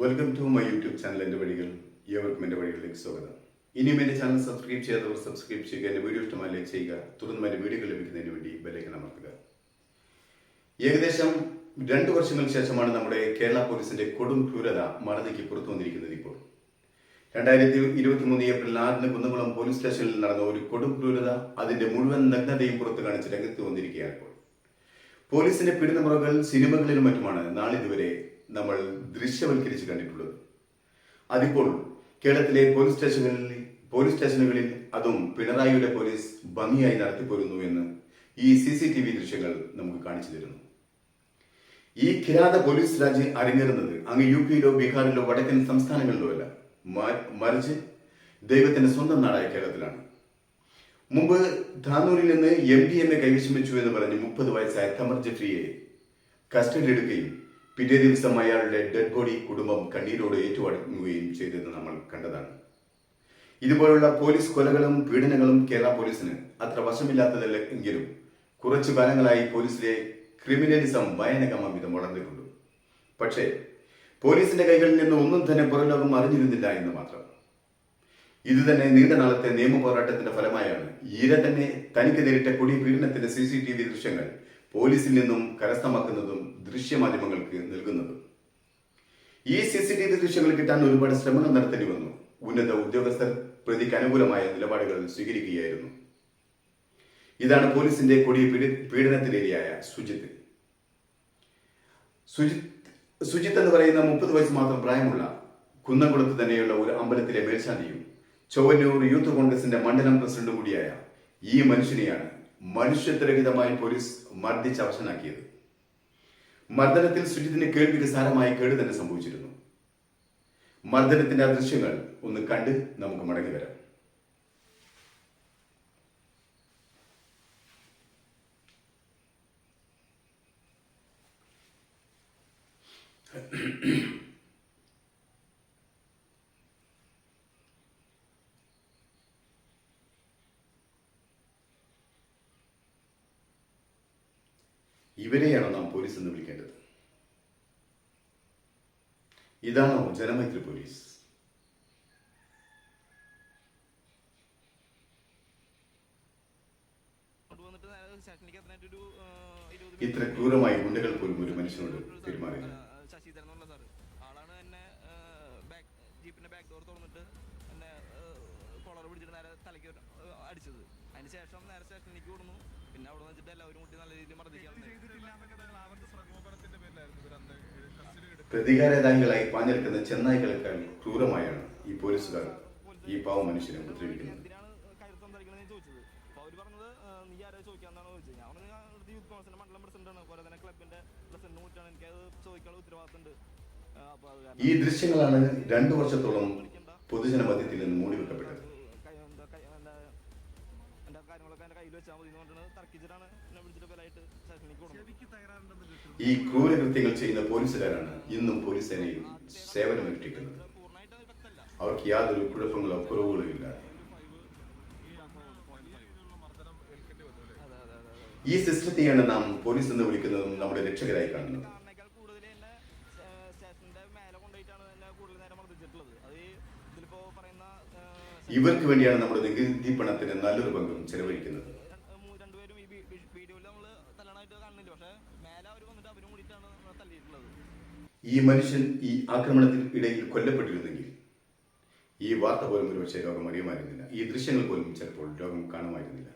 Welcome to my YouTube channel എന്റെ വഴികൾ ഏവർക്കും എന്റെ വഴികളിലേക്ക് സ്വാഗതം. ഇനിയും എന്റെ ചാനൽ സബ്സ്ക്രൈബ് ചെയ്യാത്തവർ സബ്സ്ക്രൈബ് ചെയ്യുക എന്റെ വീഡിയോ ഇഷ്ടമായി ലൈക്ക് ചെയ്യുക തുടർന്ന് എന്റെ വീഡിയോകൾ ലഭിക്കുന്നതിന് വേണ്ടി ബെല്ലൈക്കൻ അമർത്തുക. ഏകദേശം രണ്ടു വർഷങ്ങൾക്ക് ശേഷമാണ് നമ്മുടെ കേരള പോലീസിന്റെ കൊടും ക്രൂരത മറന്നേക്ക് പുറത്തു വന്നിരിക്കുന്നത് ഇപ്പോൾ. രണ്ടായിരത്തി ഇരുപത്തി മൂന്ന് ഏപ്രിൽ ആറിന് കുന്നംകുളം പോലീസ് സ്റ്റേഷനിൽ നടന്ന ഒരു കൊടും ക്രൂരത അതിന്റെ മുഴുവൻ നഗ്നതയും പുറത്തു കാണിച്ച് രംഗത്ത് വന്നിരിക്കുകയാണ് ഇപ്പോൾ. പോലീസിന്റെ പീഡനമുറകൾ സിനിമകളിലും മറ്റുമാണ്. നാളിതുവരെ നമ്മൾ ദൃശ്യവൽക്കരിച്ച് കണ്ടിട്ടുള്ളത്. അതിപ്പോൾ കേരളത്തിലെ പോലീസ് സ്റ്റേഷനുകളിൽ പോലീസ് സ്റ്റേഷനുകളിൽ അതും പിണറായിയുടെ പോലീസ് ഭംഗിയായി നടത്തിപ്പോരുന്നു എന്ന് ഈ സി സി ടി വി ദൃശ്യങ്ങൾ നമുക്ക് കാണിച്ചു തരുന്നു. ഈ കിരാത പോലീസ് രാജ് അരങ്ങേറുന്നത് അങ്ങ് യു പിയിലോ ബീഹാറിലോ വടക്കൻ സംസ്ഥാനങ്ങളിലോ അല്ല. മറിച്ച് ദൈവത്തിന്റെ സ്വന്തം നാടായ കേരളത്തിലാണ്. മുമ്പ് ധാനൂരിൽ നിന്ന് എം ഡി എം എ കൈവശം വെച്ചു എന്ന് പറഞ്ഞ് മുപ്പത് വയസ്സായ തമർ ജെഫ്രിയെ കസ്റ്റഡി എടുക്കുകയും പിറ്റേ ദിവസം അയാളുടെ ഡെഡ് ബോഡി കുടുംബം കണ്ണീരോട് ഏറ്റുവാങ്ങുകയും ചെയ്തത് നമ്മൾ കണ്ടതാണ്. ഇതുപോലുള്ള പോലീസ് കൊലകളും പീഡനങ്ങളും കേരള പോലീസിന് അത്ര വശമില്ലാത്തതല്ല എങ്കിലും കുറച്ചു കാലങ്ങളായി പോലീസിലെ ക്രിമിനലിസം ഭയാനകമാംവിധം വളർന്നിട്ടുണ്ട്. പക്ഷേ പോലീസിന്റെ കൈകളിൽ നിന്ന് ഒന്നും തന്നെ പുറലോകം അറിഞ്ഞിരുന്നില്ല എന്ന് മാത്രം. ഇത് തന്നെ നീണ്ട നാളത്തെ നിയമ പോരാട്ടത്തിന്റെ ഫലമായാണ് ഈര തന്നെ തനിക്ക് നേരിട്ട കൊടി പീഡനത്തിന്റെ സി സി ടി വി ദൃശ്യങ്ങൾ പോലീസിൽ നിന്നും കരസ്ഥമാക്കുന്നതും ദൃശ്യമാധ്യമങ്ങൾക്ക് നൽകുന്നതും. ഈ സി സി ടി വി ദൃശ്യങ്ങൾ കിട്ടാൻ ഒരുപാട് ശ്രമങ്ങൾ നടത്തേണ്ടി വന്നു. ഉന്നത ഉദ്യോഗസ്ഥർ പ്രതിക്ക് അനുകൂലമായ നിലപാടുകൾ സ്വീകരിക്കുകയായിരുന്നു. ഇതാണ് പോലീസിന്റെ കൊടിയ പീഡ- പീഡനത്തിനിരയായ സുജിത്ത്. സുജിത്ത് സുജിത്ത് എന്ന് പറയുന്ന മുപ്പത് വയസ്സ് മാത്രം പ്രായമുള്ള കുന്നംകുളത്ത് തന്നെയുള്ള ഒരു അമ്പലത്തിലെ മേൽശാന്തിയും ചൊവ്വന്നൂർ യൂത്ത് കോൺഗ്രസിന്റെ മണ്ഡലം പ്രസിഡന്റും കൂടിയായ ഈ മനുഷ്യനെയാണ് മനുഷ്യത്വരഹിതമായി പോലീസ് മർദ്ദിച്ച് അവശനാക്കിയത്. മർദ്ദനത്തിൽ സുജിത്തിന് കേൾവിക്ക് സാരമായി കേട് തന്നെ സംഭവിച്ചിരുന്നു. മർദ്ദനത്തിന്റെ ആ ദൃശ്യങ്ങൾ ഒന്ന് കണ്ട് നമുക്ക് മടങ്ങി വരാം. ഇവരെയാണോ നാം പോലീസ് എന്ന് വിളിക്കേണ്ടത് ഇതാണോ ജനമൈത്രി പോലീസ് ഇത്ര ക്രൂരമായി ഗുണ്ടകൾ പോലും ഒരു മനുഷ്യനോട് എന്നുള്ള ആളാണ് ജീപ്പിന്റെ ബാക്ക് ഡോർ തുറന്നിട്ട് കോളർ നേരെ തലയ്ക്ക് ഒരു, ആ, അടിച്ചത് അതിന് ശേഷം നേരെ സ്റ്റേഷനിലേക്ക് കൊടുന്നു പിന്നെ അവിടെ വെച്ചിട്ട് എല്ലാവരും കൂട്ടി നല്ല രീതിയിൽ പ്രതികാര പ്രതികാരദാഹികളായി പാഞ്ഞെടുക്കുന്ന ചെന്നായ്ക്കളെക്കാൾ ക്രൂരമായാണ് ഈ പോലീസുകാർ ഈ പാവ മനുഷ്യനെ ഉപദ്രവിക്കുന്നത്. നീ ആരാ ചോദിക്കാന്നാണ് ചോദിച്ചത്. ഞാൻ പറഞ്ഞു ഞാൻ ഇവിടുത്തെ യൂത്ത് കോൺഗ്രസിന്റെ മണ്ഡലം പോലെ തന്നെ ക്ലബിന്റെ പ്രസിഡന്റ് ചോദിക്കാനുള്ള ഉത്തരവാദിത്തമുണ്ട്. ഈ ദൃശ്യങ്ങളാണ് രണ്ടു വർഷത്തോളം പൊതുജന മധ്യത്തിൽ നിന്ന് മൂടിവെക്കപ്പെട്ടത്. എന്റെ കയ്യിൽ വെച്ചാൽ മതി എന്ന് പറഞ്ഞിട്ട് തർക്കിച്ചിട്ടാണ് എന്നെ വിളിച്ചിട്ട് ബലായിട്ട് സ്റ്റേഷനിലേക്ക് കൊടുക്കുന്നത് ഈ ക്രൂരകൃത്യങ്ങൾ ചെയ്യുന്ന പോലീസുകാരാണ് ഇന്നും പോലീസ് സേനയിൽ സേവനമനുഷ്ഠിക്കുന്നത് അവർക്ക് യാതൊരു കുഴപ്പങ്ങളോ കുറവുകളോ ഇല്ല. ഈ സിസ്റ്റത്തെയാണ് നാം പോലീസ് എന്ന് വിളിക്കുന്നതും നമ്മുടെ രക്ഷകരായി കാണുന്നത് കാണുന്നേക്കാൾ കൂടുതൽ എന്നെ സ്റ്റേ- സ്റ്റേഷന്റെ മേലെ കൊണ്ടുപോയിട്ടാണ് എന്നെ കൂടുതൽ നേരം മർദ്ദിച്ചിട്ടുള്ളത് അത് ഈ ഇതിലിപ്പോ പറയുന്ന ആ, ഇവർക്ക് വേണ്ടിയാണ് നമ്മുടെ നികുതി പണത്തിന് നല്ലൊരു പങ്കും ചെലവഴിക്കുന്നത്. ഈ മനുഷ്യൻ ഈ ആക്രമണത്തിന് ഇടയിൽ കൊല്ലപ്പെട്ടിരുന്നെങ്കിൽ ഈ വാർത്ത പോലും ഒരുപക്ഷെ ലോകം അറിയുമായിരുന്നില്ല. ഈ ദൃശ്യങ്ങൾ പോലും ചിലപ്പോൾ ലോകം കാണുമായിരുന്നില്ല.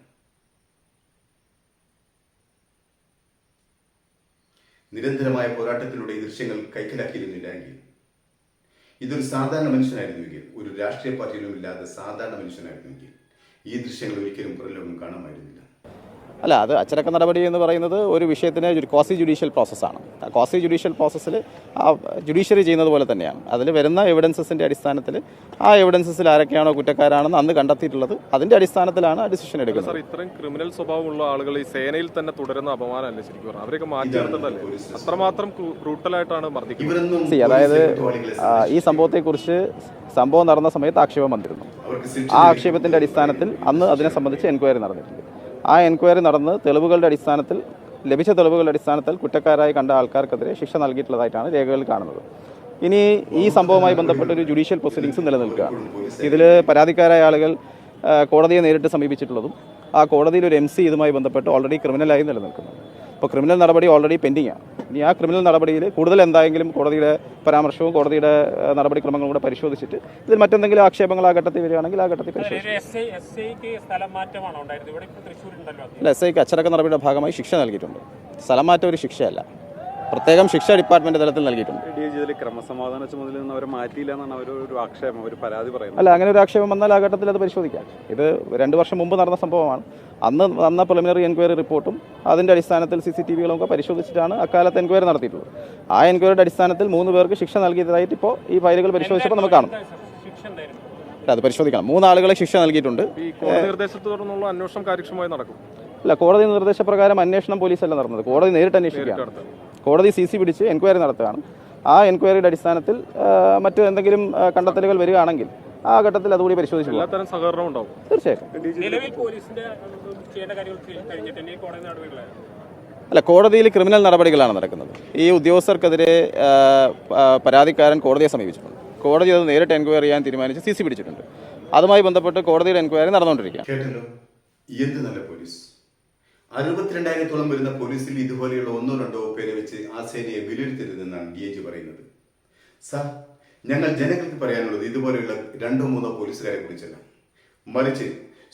നിരന്തരമായ പോരാട്ടത്തിലൂടെ ഈ ദൃശ്യങ്ങൾ കൈക്കലാക്കിയിരുന്നില്ല എങ്കിൽ ഇതൊരു സാധാരണ മനുഷ്യനായിരുന്നുവെങ്കിൽ ഒരു രാഷ്ട്രീയ പാർട്ടിയിലും ഇല്ലാതെ സാധാരണ മനുഷ്യനായിരുന്നുവെങ്കിൽ ഈ ദൃശ്യങ്ങൾ ഒരിക്കലും പുറം ലോകം കാണുമായിരുന്നില്ല. അല്ല അത് അച്ചടക്ക നടപടി എന്ന് പറയുന്നത് ഒരു വിഷയത്തിന് ഒരു കോസി ജുഡീഷ്യൽ പ്രോസസ്സാണ്. ആ കോസി ജുഡീഷ്യൽ പ്രോസസ്സിൽ ആ ജുഡീഷ്യറി ചെയ്യുന്നത് പോലെ തന്നെയാണ്. അതിൽ വരുന്ന എവിഡൻസസിന്റെ അടിസ്ഥാനത്തിൽ ആ എവിഡൻസസിൽ ആരൊക്കെയാണോ കുറ്റക്കാരാണെന്ന് അന്ന് കണ്ടെത്തിയിട്ടുള്ളത് അതിന്റെ അടിസ്ഥാനത്തിലാണ് ഡിസിഷൻ എടുക്കുന്നത്. സാർ ഇത്രയും ക്രിമിനൽ സ്വഭാവമുള്ള ആളുകൾ ഈ സേനയിൽ തന്നെ തുടരുന്ന അപമാനമല്ലേ ശരിക്കും അവരൊക്കെ അവരെയൊക്കെ മാറ്റി നിർത്തുന്നതല്ലേ? അത്രമാത്രം ബ്രൂട്ടലായിട്ടാണ് മർദ്ദിക്കുന്നത്. സി അതായത് ഈ സംഭവത്തെക്കുറിച്ച് സംഭവം നടന്ന സമയത്ത് ആക്ഷേപം വന്നിരുന്നു. ആ ആക്ഷേപത്തിന്റെ അടിസ്ഥാനത്തിൽ അന്ന് അതിനെ സംബന്ധിച്ച് എൻക്വയറി നടന്നിട്ടുണ്ട്. ആ എൻക്വയറി നടന്ന് തെളിവുകളുടെ അടിസ്ഥാനത്തിൽ ലഭിച്ച തെളിവുകളുടെ അടിസ്ഥാനത്തിൽ കുറ്റക്കാരായി കണ്ട ആൾക്കാർക്കെതിരെ ശിക്ഷ നൽകിയിട്ടുള്ളതായിട്ടാണ് രേഖകളിൽ കാണുന്നത്. ഇനി ഈ സംഭവവുമായി ബന്ധപ്പെട്ട ഒരു ജുഡീഷ്യൽ പ്രൊസീഡിങ്സ് നിലനിൽക്കുകയാണ്. ഇതിൽ പരാതിക്കാരായ ആളുകൾ കോടതിയെ നേരിട്ട് സമീപിച്ചിട്ടുള്ളതും ആ കോടതിയിൽ ഒരു എം സി ഇതുമായി ബന്ധപ്പെട്ട് ഓൾറെഡി ക്രിമിനലായി നിലനിൽക്കുന്നു അപ്പോൾ ക്രിമിനൽ നടപടി ഓൾറെഡി പെൻഡിംഗ് ആണ്. ഇനി ആ ക്രിമിനൽ നടപടിയിൽ കൂടുതൽ എന്തായെങ്കിലും കോടതിയുടെ പരാമർശവും കോടതിയുടെ നടപടിക്രമങ്ങളും കൂടെ പരിശോധിച്ചിട്ട് ഇതിൽ മറ്റെന്തെങ്കിലും ആക്ഷേപങ്ങൾ ആ ഘട്ടത്തിൽ വരികയാണെങ്കിൽ ആ ഘട്ടത്തിൽ പരിശോധിക്കും. ഇപ്പോൾ അല്ല എസ് ഐക്ക് അച്ചടക്ക നടപടിയുടെ ഭാഗമായി ശിക്ഷ നൽകിയിട്ടുണ്ട്. സ്ഥലം മാറ്റം ഒരു ശിക്ഷയല്ല. പ്രത്യേകം ശിക്ഷ ഡിപ്പാർട്ട്മെന്റ് തലത്തിൽ നൽകിയിട്ടുണ്ട്. ക്രമസമാധാന ചുമതല നിന്ന് അവരെ മാറ്റിയില്ല എന്നാണ് അവർ ഒരു ആക്ഷേപം ഒരു പരാതി പറയുന്നത്. അല്ല അങ്ങനെ ഒരു ആക്ഷേപം വന്നാൽ ആ ഘട്ടത്തിൽ അത് പരിശോധിക്കാം. ഇത് രണ്ട് വർഷം മുമ്പ് നടന്ന സംഭവമാണ്. അന്ന് വന്ന പ്രിലിമിനറി എൻക്വയറി റിപ്പോർട്ടും അതിന്റെ അടിസ്ഥാനത്തിൽ സി സി ടി വികളും ഒക്കെ പരിശോധിച്ചിട്ടാണ് അക്കാലത്ത് എൻക്വയറി നടത്തിയിട്ടുള്ളത്. ആ എൻക്വയറിയുടെ അടിസ്ഥാനത്തിൽ മൂന്ന് പേർക്ക് ശിക്ഷ നൽകിയതായിട്ട് ഇപ്പോൾ ഈ ഫയലുകൾ പരിശോധിച്ചപ്പോൾ നമുക്ക് കാണും. ശിക്ഷ എന്തായിരുന്നു അല്ല, അത് പരിശോധിക്കണം. മൂന്നാളുകളെ ശിക്ഷ നൽകിയിട്ടുണ്ട്. അന്വേഷണം കാര്യക്ഷമമായി നടക്കും. അല്ല കോടതി നിർദ്ദേശപ്രകാരം അന്വേഷണം പോലീസല്ല നടന്നത്. കോടതി നേരിട്ട് അന്വേഷിക്കുകയാണ്. കോടതി സി സി പിടിച്ച് എൻക്വയറി നടത്തുകയാണ്. ആ എൻക്വയറിയുടെ അടിസ്ഥാനത്തിൽ മറ്റു എന്തെങ്കിലും കണ്ടെത്തലുകൾ വരികയാണെങ്കിൽ ആ ഘട്ടത്തിൽ അതുകൂടി പരിശോധിച്ചു എല്ലാത്തരം സഹകരണം ഉണ്ടാവും. തീർച്ചയായിട്ടും. നിലവിൽ പോലീസിന്റെ ഉം, കാര്യങ്ങൾ ചെയ്ത് കോടതി നടപടികളായിരുന്നു അല്ല കോടതിയിൽ ക്രിമിനൽ നടപടികളാണ് നടക്കുന്നത്. ഈ ഉദ്യോഗസ്ഥർക്കെതിരെ പരാതിക്കാരൻ കോടതിയെ സമീപിച്ചിട്ടുണ്ട്. കോടതി അത് നേരിട്ട് എൻക്വയറി ചെയ്യാൻ തീരുമാനിച്ച് സി സി പിടിച്ചിട്ടുണ്ട്. അതുമായി ബന്ധപ്പെട്ട് കോടതിയുടെ എൻക്വയറി നടന്നുകൊണ്ടിരിക്കുക കേട്ടല്ലോ. എന്ത് നല്ല പോലീസ്? അറുപത്തിരണ്ടായിരത്തോളം വരുന്ന പോലീസിൽ ഇതുപോലെയുള്ള ഒന്നോ രണ്ടോ പേരെ വെച്ച് ആ സേനയെ വിലയിരുത്തരുതെന്നാണ് ഡി ജി പറയുന്നത്. സർ ഞങ്ങൾ ജനങ്ങൾക്ക് പറയാനുള്ളത് ഇതുപോലെയുള്ള രണ്ടോ മൂന്നോ പോലീസുകാരെ കുറിച്ചല്ല. മറിച്ച്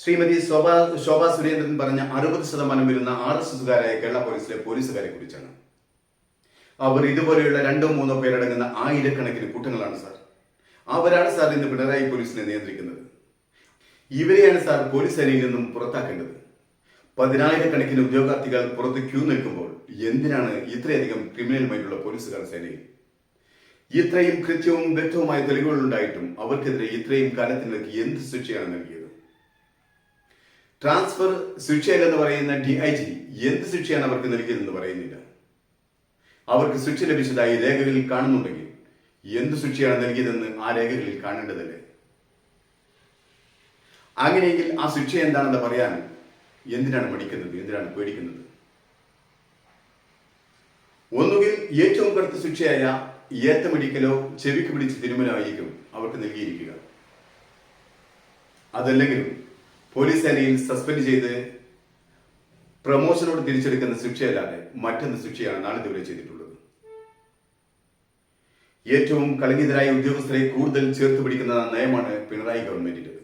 ശ്രീമതി ശോഭ ശോഭ സുരേന്ദ്രൻ പറഞ്ഞ അറുപത് ശതമാനം വരുന്ന ആർ എസ് എസുകാരായ കേരള പോലീസിലെ പോലീസുകാരെ കുറിച്ചാണ്. അവർ ഇതുപോലെയുള്ള രണ്ടോ മൂന്നോ പേരടങ്ങുന്ന ആയിരക്കണക്കിന് കൂട്ടങ്ങളാണ് സാർ. അവരാണ് സാർ ഇന്ന് പിണറായി പോലീസിനെ നിയന്ത്രിക്കുന്നത്. ഇവരെയാണ് സാർ പോലീസ് സേനയിൽ നിന്നും പുറത്താക്കേണ്ടത്. പതിനായിരക്കണക്കിന് ഉദ്യോഗാർത്ഥികൾ പുറത്ത് ക്യൂ നിൽക്കുമ്പോൾ എന്തിനാണ് ഇത്രയധികം ക്രിമിനൽ മൈൻഡുള്ള പോലീസുകാർ സേനയിൽ? ഇത്രയും കൃത്യവും വ്യക്തവുമായ തെളിവുകൾ ഉണ്ടായിട്ടും അവർക്കെതിരെ ഇത്രയും കാലത്തിനിടയ്ക്ക് എന്ത് ശിക്ഷയാണ് നൽകിയത്? ട്രാൻസ്ഫർ ശിക്ഷയിലെന്ന് പറയുന്ന ഡി ഐ ജി എന്ത് ശിക്ഷയാണ് അവർക്ക് നൽകിയതെന്ന് പറയുന്നില്ല. അവർക്ക് ശിക്ഷ ലഭിച്ചതായി രേഖകളിൽ കാണുന്നുണ്ടെങ്കിൽ എന്ത് ശിക്ഷയാണ് നൽകിയതെന്ന് ആ രേഖകളിൽ കാണേണ്ടതല്ലേ? അങ്ങനെയെങ്കിൽ ആ ശിക്ഷ എന്താണെന്ന് പറയാൻ എന്തിനാണ് മടിക്കുന്നത്? എന്തിനാണ് പേടിക്കുന്നത്? ഒന്നുകിൽ ഏറ്റവും കടുത്ത ശിക്ഷയായ ഏത്തമിടിക്കലോ ചെവിക്ക് പിടിച്ച് തിരുമലോ ആയിരിക്കും അവർക്ക് നൽകിയിരിക്കുക. അതല്ലെങ്കിലും പോലീസ് സേനയിൽ സസ്പെൻഡ് ചെയ്ത് പ്രമോഷനോട് തിരിച്ചെടുക്കുന്ന ശിക്ഷയല്ലാതെ മറ്റൊന്ന് ശിക്ഷയാണ് നാളിതുവരെ ചെയ്തിട്ടുള്ളത്. ഏറ്റവും കളങ്കിതരായ ഉദ്യോഗസ്ഥരെ കൂടുതൽ ചേർത്ത് പിടിക്കുന്ന നയമാണ് പിണറായി ഗവൺമെന്റിന്റേത്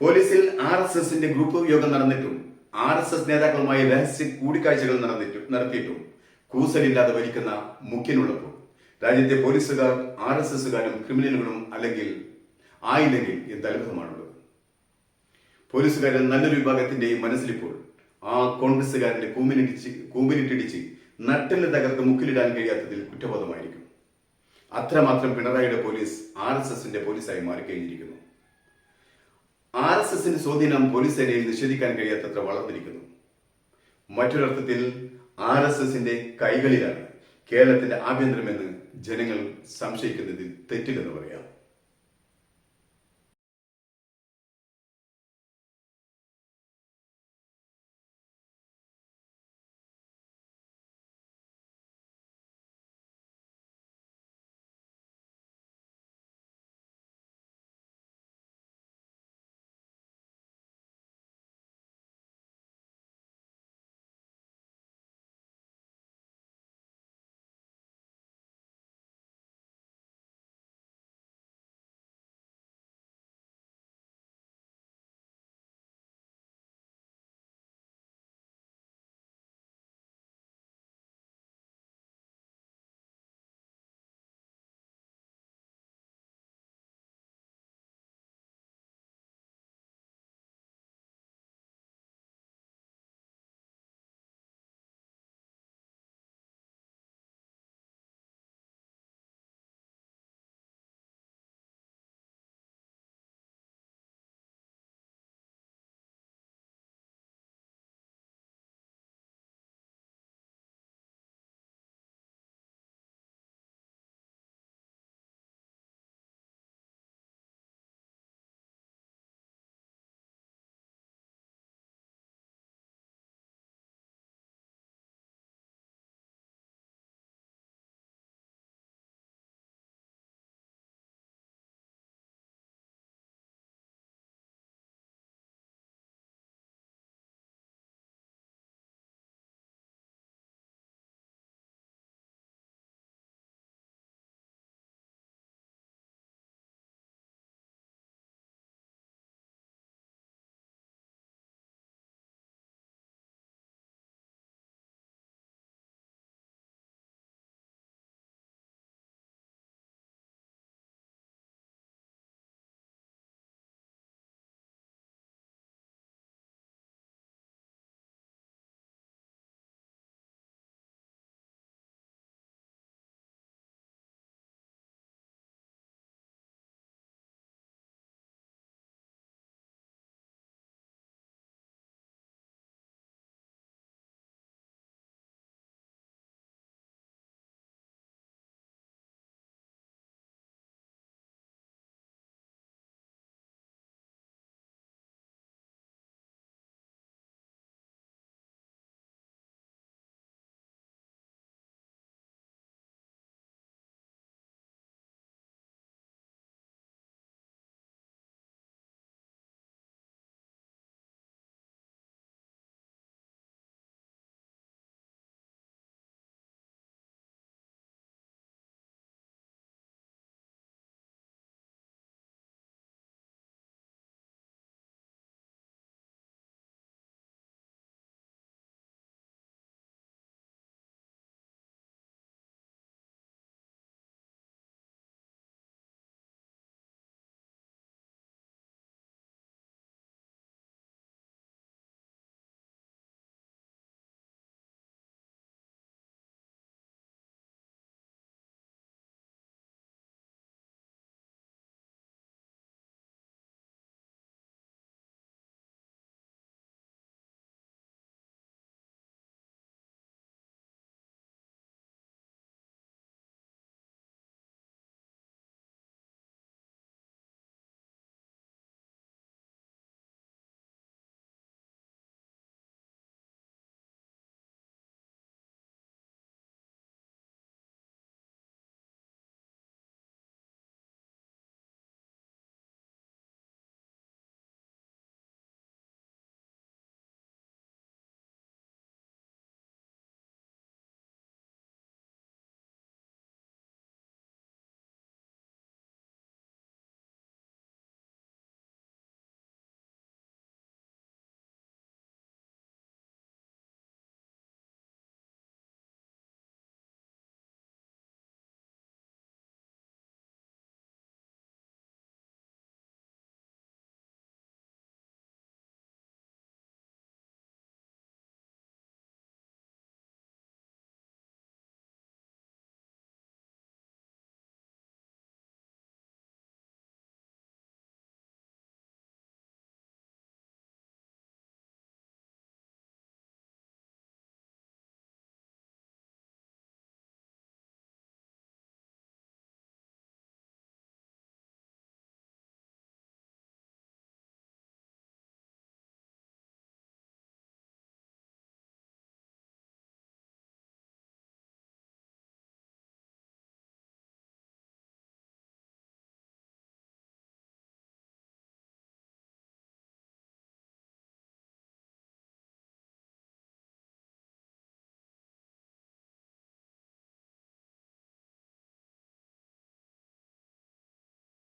പോലീസിൽ ആർ എസ് എസിന്റെ ഗ്രൂപ്പ് യോഗം നടന്നിട്ടും ആർ എസ് എസ് നേതാക്കളുമായി രഹസ്യ കൂടിക്കാഴ്ചകൾ നടന്നിട്ടും നടത്തിയിട്ടും കൂസലില്ലാതെ ഭരിക്കുന്ന മുഖ്യനുള്ളപ്പോൾ രാജ്യത്തെ പോലീസുകാർ ആർ എസ് എസുകാരും ക്രിമിനലുകളും അല്ലെങ്കിൽ ആയില്ലെങ്കിൽ എന്ത് അത്ഭുതമാണുള്ളത്? പോലീസുകാരിൽ നല്ലൊരു വിഭാഗത്തിന്റെയും മനസ്സിലിപ്പോൾ ആ കോൺഗ്രസുകാരന്റെ കൂമ്പിനിടിച്ച് കൂമ്പിനിട്ടിടിച്ച് നട്ടെല്ല് തകർത്ത് മുക്കിലിടാൻ കഴിയാത്തതിൽ കുറ്റബോധമായിരിക്കും. അത്രമാത്രം പിണറായിയുടെ പോലീസ് ആർ എസ് എസിന്റെ പോലീസായി മാറിക്കഴിഞ്ഞിരിക്കുന്നു. എസ് എസിന്റെ സ്വാധീനം പോലീസ് സേനയിൽ നിഷേധിക്കാൻ കഴിയാത്തത്ര വളർന്നിരിക്കുന്നു. മറ്റൊരർത്ഥത്തിൽ ആർ എസ് എസിന്റെ കൈകളിലാണ് കേരളത്തിന്റെ ആഭ്യന്തരമെന്ന് ജനങ്ങൾ സംശയിക്കുന്നതിൽ തെറ്റില്ലെന്ന് പറയാം.